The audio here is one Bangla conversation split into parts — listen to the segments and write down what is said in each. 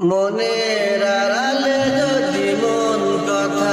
মনের আড়ালে যদি মন কথা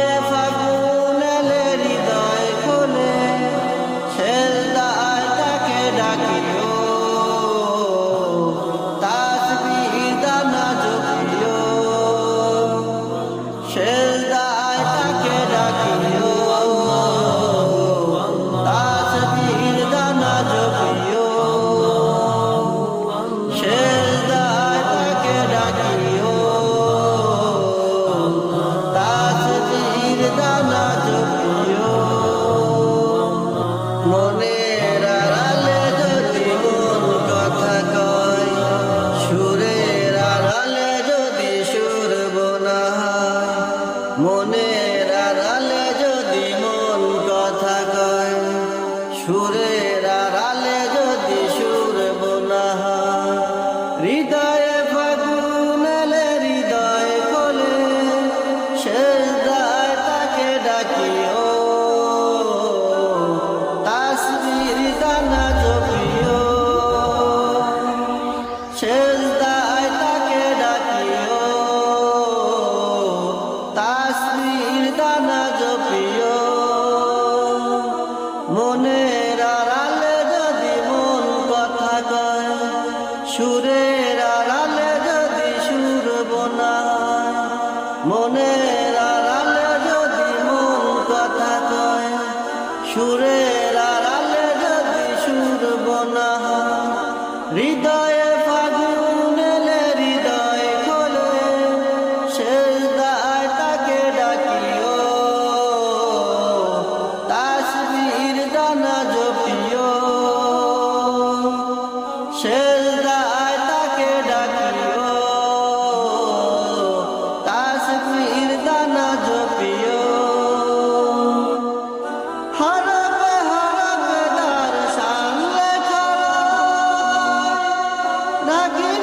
মনের আড়ালে যদি মন কথা কয় যদি যদি মন কথা কয় সুরে মনের আড়ালে যদি মন কথা কয় সুরে Lagi.